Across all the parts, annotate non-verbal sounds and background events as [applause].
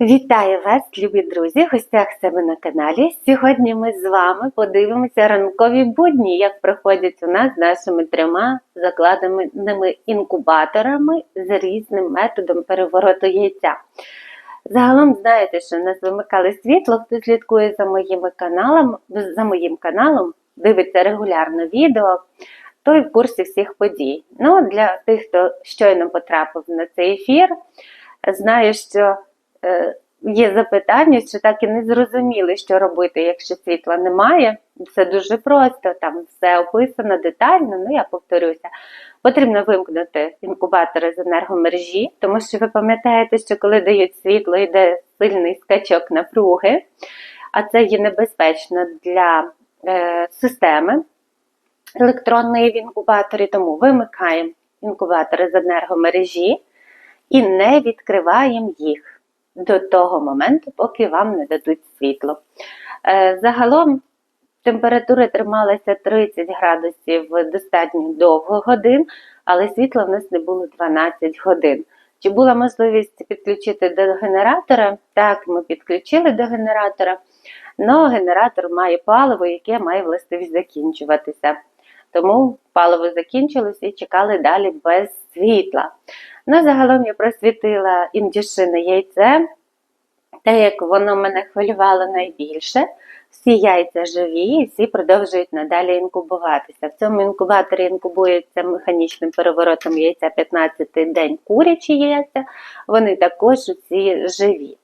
Вітаю вас, любі друзі, в гостях себе на каналі. Сьогодні ми з вами подивимося ранкові будні, як проходять у нас нашими трьома закладеними інкубаторами з різним методом перевороту яйця. Загалом знаєте, що в нас вимикали світло, хто слідкує за моїми каналами, за моїм каналом, дивиться регулярно відео, той в курсі всіх подій. Ну, для тих, хто щойно потрапив на цей ефір, знаю, що є запитання, що так і не зрозуміли, що робити, якщо світла немає. Це дуже просто, там все описано детально, ну я повторюся. Потрібно вимкнути інкубатори з енергомережі, тому що ви пам'ятаєте, що коли дають світло, йде сильний скачок напруги, а це є небезпечно для е, системи електронної в інкубаторі, тому вимикаємо інкубатори з енергомережі і не відкриваємо їх до того моменту, поки вам не дадуть світло. Е, Загалом температура трималася 30 градусів достатньо довго годин, але світла в нас не було 12 годин. Чи була можливість підключити до генератора? Так, ми підключили до генератора, але генератор має паливо, яке має властивість закінчуватися. Тому паливо закінчилось і чекали далі без світла. Ну, загалом я просвітила індюшине яйце, те, як воно мене хвилювало найбільше. Всі яйця живі і всі продовжують надалі інкубуватися. В цьому інкубаторі інкубується механічним переворотом яйця 15-й день курячі яйця, вони також усі живі.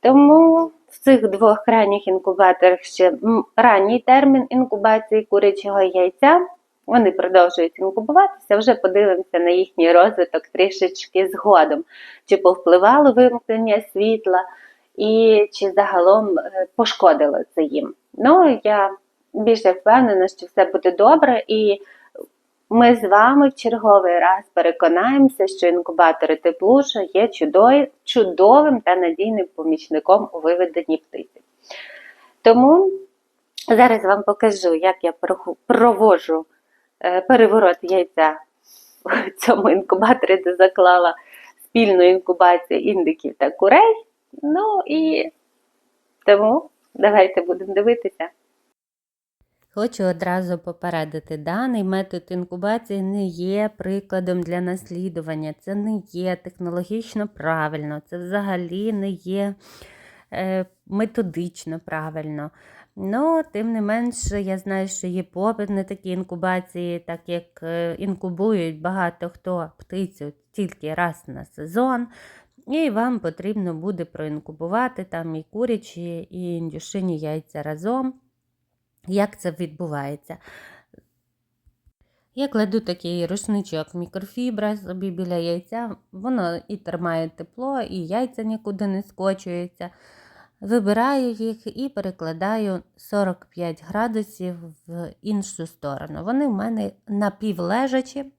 Тому цих двох крайніх інкубаторах ще ранній термін інкубації курячого яйця. Вони продовжують інкубуватися, вже подивимося на їхній розвиток трішечки згодом, чи повпливало вимкнення світла, і чи загалом е, пошкодило це їм. Ну, я більше впевнена, що все буде добре, і ми з вами в черговий раз переконаємося, що інкубатори теплуша є чудовим та надійним помічником у виведенні птиці. Тому зараз вам покажу, як я проводжу е, переворот яйця в цьому інкубаторі, де заклала спільну інкубацію індиків та курей. Ну і тому давайте будемо дивитися. Хочу одразу попередити, даний метод інкубації не є прикладом для наслідування, це не є технологічно правильно, це взагалі не є е, методично правильно. Ну, тим не менше, я знаю, що є попит на такі інкубації, так як е, інкубують багато хто птицю тільки раз на сезон. І вам потрібно буде проінкубувати там і курячі, і індюшині яйця разом. Як це відбувається? Я кладу такий рушничок мікрофібра собі біля яйця, воно і тримає тепло, і яйця нікуди не скочуються. Вибираю їх і перекладаю 45 градусів в іншу сторону. Вони в мене напівлежачі,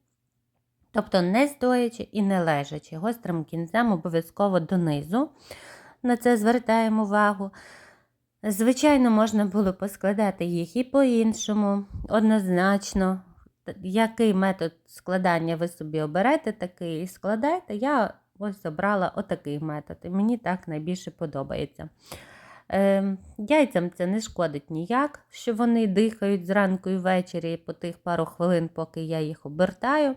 тобто не стоячи і не лежачі, гострим кінцем обов'язково донизу. На це звертаємо увагу. Звичайно, можна було поскладати їх і по-іншому, однозначно. Який метод складання ви собі оберете, такий і складайте. Я ось обрала отакий метод, і мені так найбільше подобається. Е, яйцям це не шкодить ніяк, що вони дихають зранку і ввечері по тих пару хвилин, поки я їх обертаю.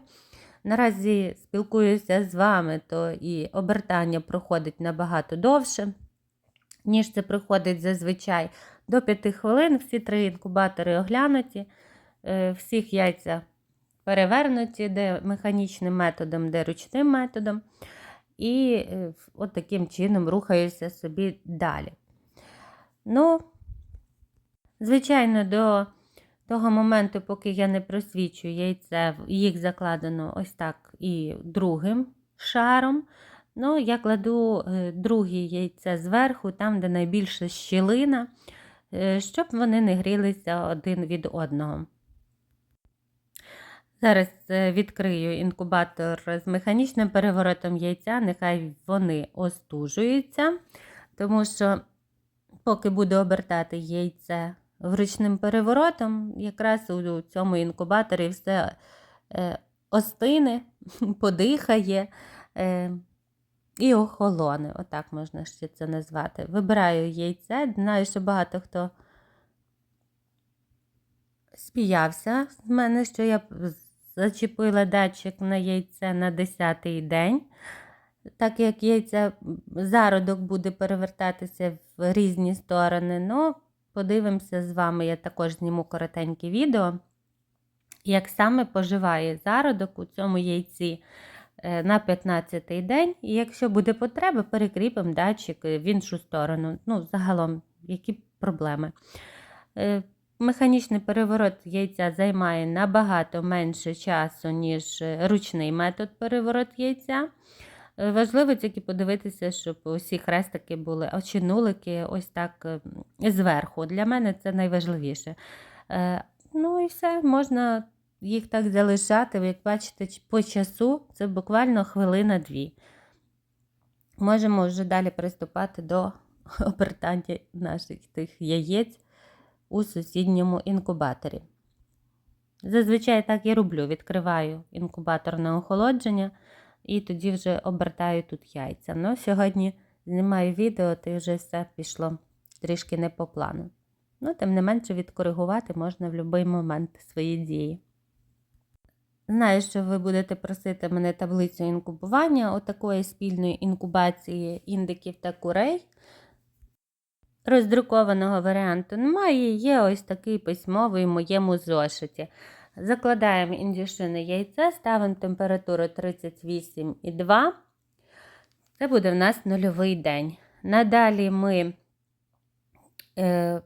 Наразі спілкуюся з вами, то і обертання проходить набагато довше ніж це приходить зазвичай. До 5 хвилин всі три інкубатори оглянуті, е, всіх яйця перевернуті, де механічним методом, де ручним методом. І е, от таким чином рухаюся собі далі. Ну, звичайно, до того моменту, поки я не просвічую яйце, їх закладено ось так і другим шаром. Ну, я кладу е, друге яйце зверху, там, де найбільша щілина, е, щоб вони не грілися один від одного. Зараз е, відкрию інкубатор з механічним переворотом яйця, нехай вони остужуються, тому що, поки буду обертати яйце вручним переворотом, якраз у цьому інкубаторі все остине, [laughs] подихає. І охолоне. Отак можна ще це назвати. Вибираю яйце. Знаю, що багато хто сміявся з мене, що я зачепила датчик на яйце на 10-й день. Так як яйця зародок буде перевертатися в різні сторони. Ну, подивимося з вами, я також зніму коротеньке відео, як саме поживає зародок у цьому яйці на 15-й день. І якщо буде потреба, перекріпимо датчик в іншу сторону. Ну, загалом, які проблеми. Е, Механічний переворот яйця займає набагато менше часу, ніж е, ручний метод переворот яйця. Е, Важливо тільки подивитися, щоб усі хрестики були очинулики ось так е, зверху. Для мене це найважливіше. Е, Ну і все, можна їх так залишати. Як бачите, по часу це буквально хвилина-дві. Можемо вже далі приступати до [laughs] обертання наших тих яєць у сусідньому інкубаторі. Зазвичай так і роблю. Відкриваю інкубатор на охолодження і тоді вже обертаю тут яйця. Ну, сьогодні знімаю відео, то вже все пішло трішки не по плану. Ну, тим не менше, відкоригувати можна в будь-який момент свої дії. Знаю, що ви будете просити мене таблицю інкубування, отакої спільної інкубації індиків та курей. Роздрукованого варіанту немає, є ось такий письмовий в моєму зошиті. Закладаємо індюшине яйце, ставимо температуру 38,2. Це буде в нас нульовий день. Надалі ми е,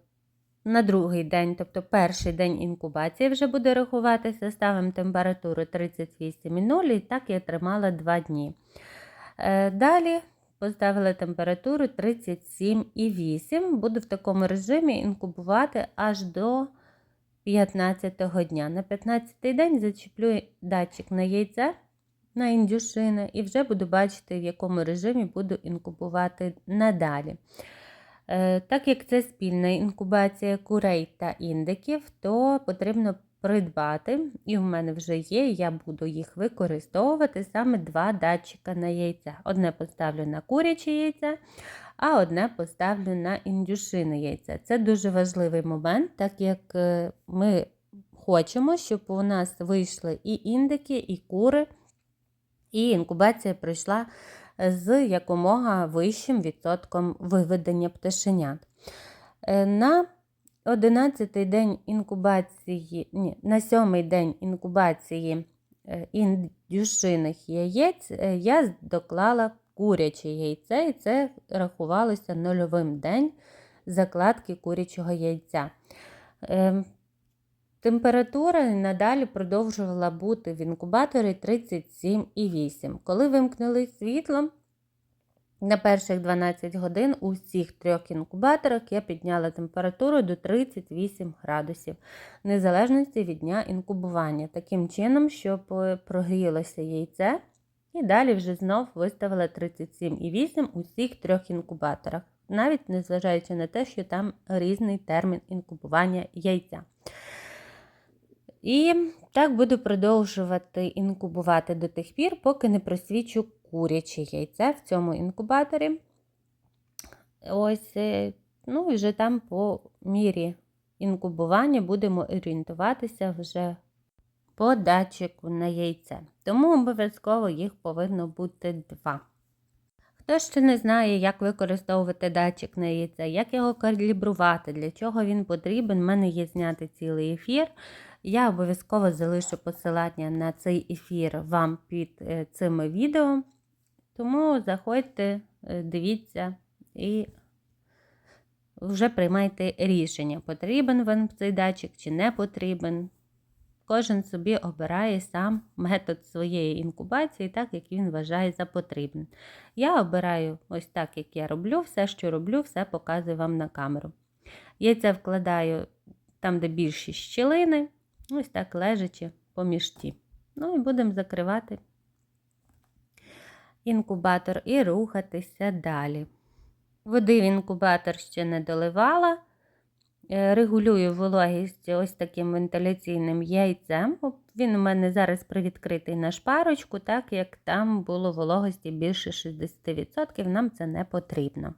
на другий день, тобто перший день інкубації вже буде рахуватися, ставимо температуру 38,0 і так я тримала 2 дні. Е, далі поставила температуру 37,8. Буду в такому режимі інкубувати аж до 15-го дня. На 15-й день зачеплю датчик на яйце на індюшини і вже буду бачити, в якому режимі буду інкубувати надалі. Е, Так як це спільна інкубація курей та індиків, то потрібно придбати, і в мене вже є, я буду їх використовувати саме два датчика на яйця. Одне поставлю на куряче яйце, а одне поставлю на індюшине яйце. Це дуже важливий момент, так як е, ми хочемо, щоб у нас вийшли і індики, і кури, і інкубація пройшла з якомога вищим відсотком виведення пташенят. Е, На 11 день інкубації, ні, на 7 день інкубації е, індюшиних яєць е, я доклала куряче яйце, і це рахувалося нульовим день закладки курячого яйця. Ем, Температура надалі продовжувала бути в інкубаторі 37,8. Коли вимкнули світло, на перших 12 годин у всіх трьох інкубаторах я підняла температуру до 38 градусів, незалежності від дня інкубування. Таким чином, щоб е, прогрілося яйце, і далі вже знов виставила 37,8 у всіх трьох інкубаторах, навіть незважаючи на те, що там різний термін інкубування яйця. І так буду продовжувати інкубувати до тих пір, поки не просвічу куряче яйце в цьому інкубаторі. Ось, е, ну і вже там по мірі інкубування будемо орієнтуватися вже по датчику на яйце. Тому обов'язково їх повинно бути два. Хто ще не знає, як використовувати датчик на яйце, як його калібрувати, для чого він потрібен, в мене є знятий цілий ефір. Я обов'язково залишу посилання на цей ефір вам під е, цими відео. Тому заходьте, е, дивіться і вже приймайте рішення, потрібен вам цей датчик чи не потрібен. Кожен собі обирає сам метод своєї інкубації, так як він вважає за потрібне. Я обираю ось так, як я роблю, все, що роблю, все показую вам на камеру. Яйце вкладаю там, де більші щілини, ось так лежачи поміж ті. Ну і будемо закривати інкубатор і рухатися далі. Води в інкубатор ще не доливала. Е, Регулюю вологість ось таким вентиляційним яйцем. Він у мене зараз привідкритий на шпарочку, так як там було вологості більше 60%, нам це не потрібно.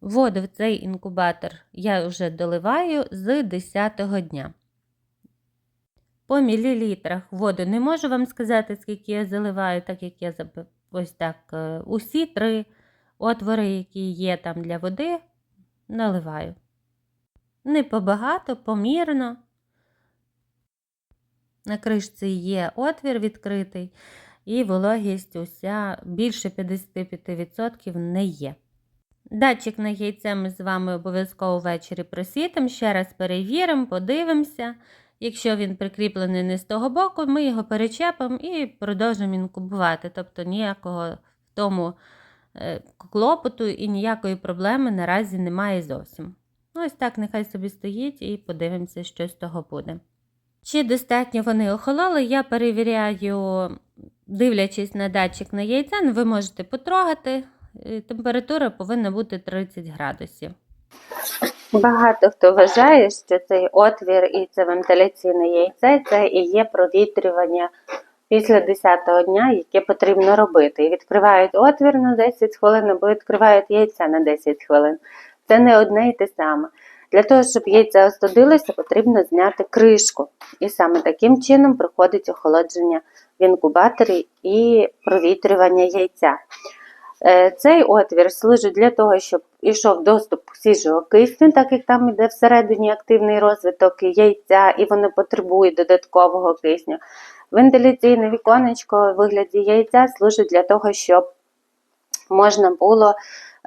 Воду в цей інкубатор я вже доливаю з 10-го дня. По мілілітрах воду не можу вам сказати, скільки я заливаю, так як я ось так е, усі три отвори, які є там для води, наливаю. Не побагато, помірно. На кришці є отвір відкритий, і вологість уся більше 55% не є. Датчик на яйце ми з вами обов'язково ввечері просвітимо, ще раз перевіримо, подивимося. Якщо він прикріплений не з того боку, ми його перечепимо і продовжимо інкубувати. Тобто ніякого в тому е, клопоту і ніякої проблеми наразі немає зовсім. Ну, ось так нехай собі стоїть і подивимося, що з того буде. Чи достатньо вони охололи, я перевіряю, дивлячись на датчик на яйця, ну, ви можете потрогати. Е, Температура повинна бути 30 градусів. Багато хто вважає, що цей отвір і це вентиляційне яйце це і є провітрювання після 10-го дня, яке потрібно робити. І відкривають отвір на 10 хвилин або відкривають яйце на 10 хвилин. Це не одне і те саме. Для того, щоб яйце остудилося, потрібно зняти кришку. І саме таким чином проходить охолодження в інкубаторі і провітрювання яйця. Е, Цей отвір служить для того, щоб ішов доступ свіжого кисню, так як там іде всередині активний розвиток яйця, і вони потребують додаткового кисню. Вентиляційне віконечко у вигляді яйця служить для того, щоб можна було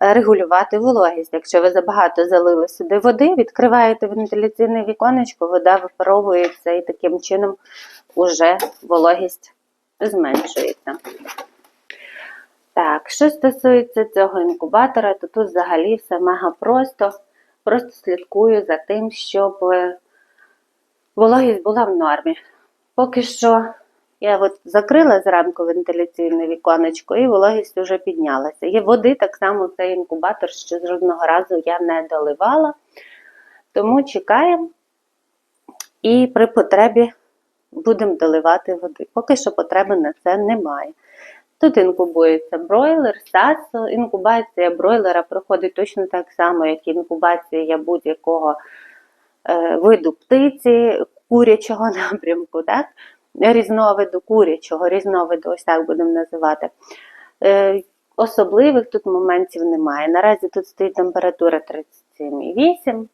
е, регулювати вологість. Якщо ви забагато залили сюди води, відкриваєте вентиляційне віконечко, вода випаровується і таким чином уже вологість зменшується. Так, що стосується цього інкубатора, то тут взагалі все мега просто. Просто слідкую за тим, щоб е, вологість була в нормі. Поки що я от закрила зранку вентиляційне віконечко і вологість вже піднялася. Є води так само в цей інкубатор, що жодного разу я не доливала. Тому чекаємо і при потребі будемо доливати води. Поки що потреби на це немає. Тут інкубується бройлер, сасо. Інкубація бройлера проходить точно так само, як інкубація будь-якого е, виду птиці, курячого [laughs] напрямку, так? різновиду курячого, різновиду, ось так будемо називати. Е, особливих тут моментів немає. Наразі тут стоїть температура 37,8.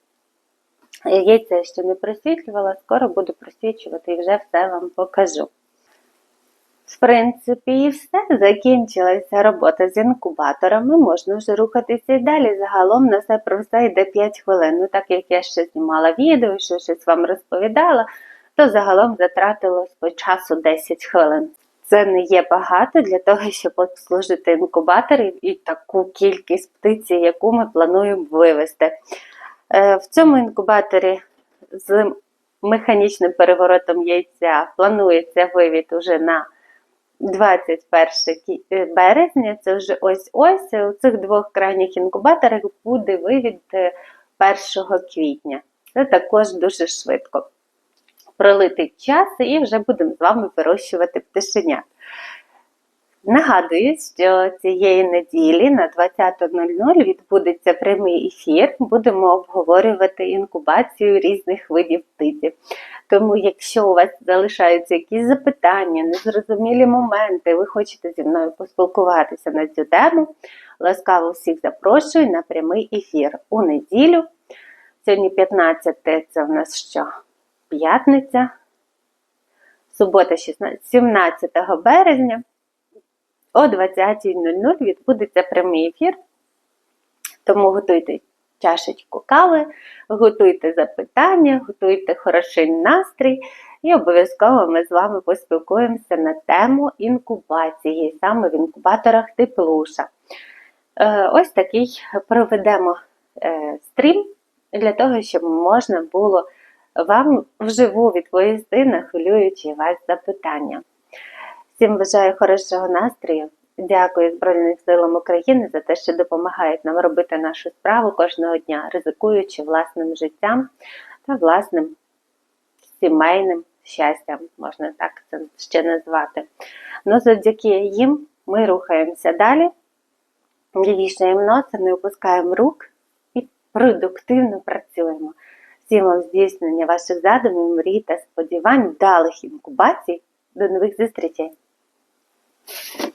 Яйця ще не просвітлювала, скоро буду просвічувати і вже все вам покажу. В принципі, і все. Закінчилася робота з інкубаторами. Можна вже рухатися і далі. Загалом на все про все йде 5 хвилин. Ну, так як я ще знімала відео, що щось вам розповідала, то загалом затратилось по часу 10 хвилин. Це не є багато для того, щоб обслужити інкубаторів і таку кількість птиці, яку ми плануємо вивести. Е, В цьому інкубаторі з механічним переворотом яйця планується вивід уже на 21 е, березня, це вже ось-ось. У цих двох крайніх інкубаторах буде вивід е, 1 квітня. Це також дуже швидко. Пролитий час і вже будемо з вами вирощувати пташенят. Нагадую, що цієї неділі на 20.00 відбудеться прямий ефір. Будемо обговорювати інкубацію різних видів птиці. Тому, якщо у вас залишаються якісь запитання, незрозумілі моменти, ви хочете зі мною поспілкуватися на цю тему, ласкаво всіх запрошую на прямий ефір у неділю. Сьогодні 15 це в нас що? П'ятниця, субота, 16, 17 березня о 20.00 відбудеться прямий ефір. Тому готуйте чашечку кави, готуйте запитання, готуйте хороший настрій, і обов'язково ми з вами поспілкуємося на тему інкубації, саме в інкубаторах теплуша. Е, Ось такий проведемо е, стрім для того, щоб можна було вам вживу відповісти на хвилюючі вас запитання. Всім бажаю хорошого настрою. Дякую Збройним силам України за те, що допомагають нам робити нашу справу кожного дня, ризикуючи власним життям та власним сімейним щастя, можна так це ще назвати. Ну, завдяки їм ми рухаємося далі, не вішаємо носа, не опускаємо рук і продуктивно працюємо. Всім вам здійснення ваших задумів, мрій та сподівань, вдалих інкубацій. До нових зустрічей! Thank you.